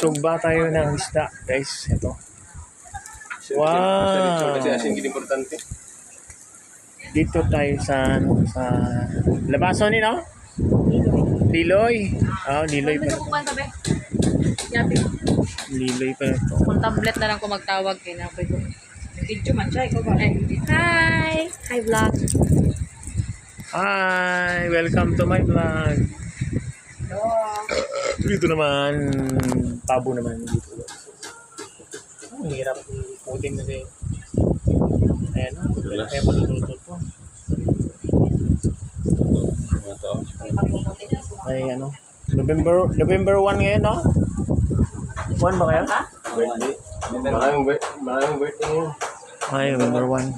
Sugba tayo ng isda, guys. Ito. Wow! Kasi asin gini importante. Dito tayo sa, sa labason ni, no? Liloy. Ah, Liloy pa. Ko be. Yapi. Liloy pa ito. Kung tablet na lang ko magtawag kay na pwede. Video man siya, ikaw ba? Hi! Hi, vlog. Hi! Welcome to my vlog. Dito naman, pabo naman dito. Oh, ang hirap i-coding na din. Ayan, oh. kaya maluluto to. Ano to? Ay, ano, November, November 1 ngayon, no? 1 ba kayo? Birthday. Maraming birthday. Maraming birthday ngayon. Ay, November 1.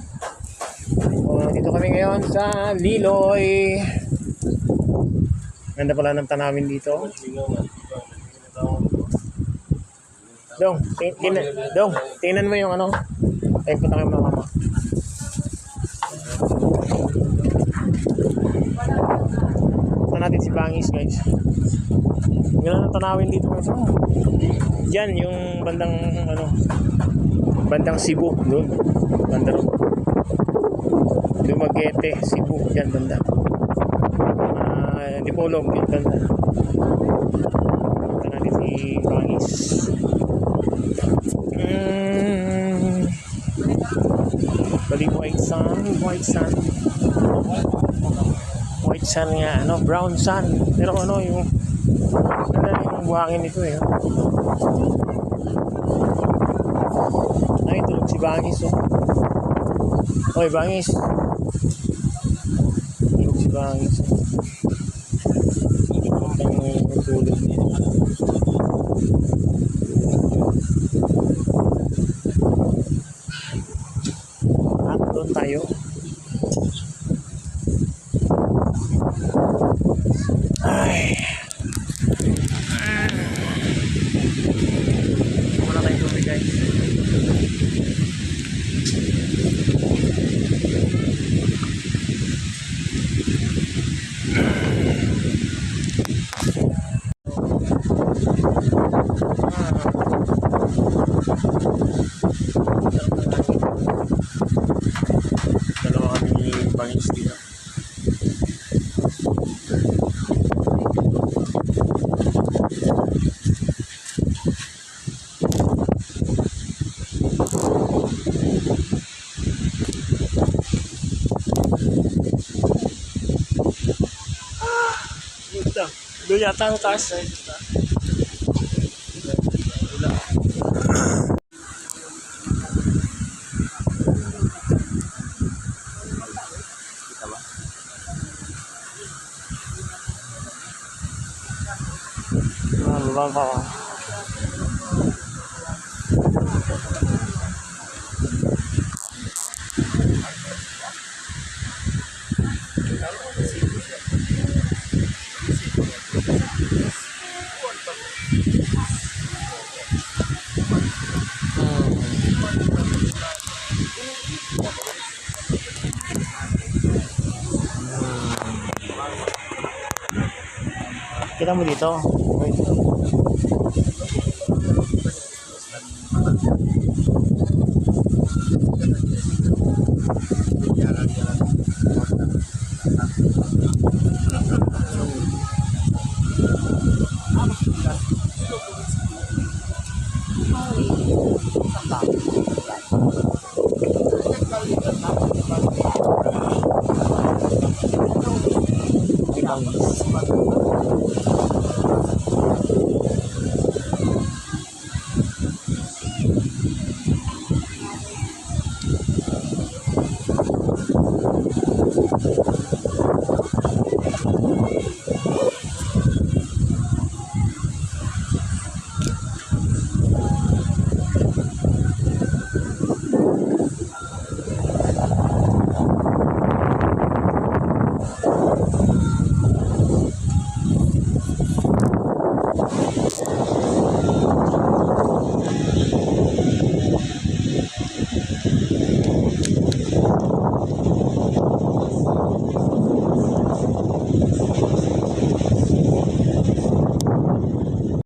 Oh, dito kami ngayon sa Liloy. Ganda pala ng tanawin dito. Dong, ting- tingnan, dong, tingnan mo yung ano. Ay, punta kayo mama. Punta natin si Bangis, guys. Ganda ng tanawin dito, guys. Oh. Yan, yung bandang, ano, bandang Cebu, doon. Banda doon. Dumaguete, Cebu, yan banda. Dipolog, yan banda. Punta natin si Bangis. Mm. Bali white sun, white sun. White sun nga, ano, brown sun. Pero ano, yung, ano yung buhangin nito eh. Ay, tulog si Bangis, oh. Oy, Bangis. Tulog si Bangis. Ang matulog niya. At doon tayo. Ay. Wala tayong tubig guys. Dalawa kami bangis dito. Ito. Doon yata ang taas. Ah, baba pa Kita mau dito.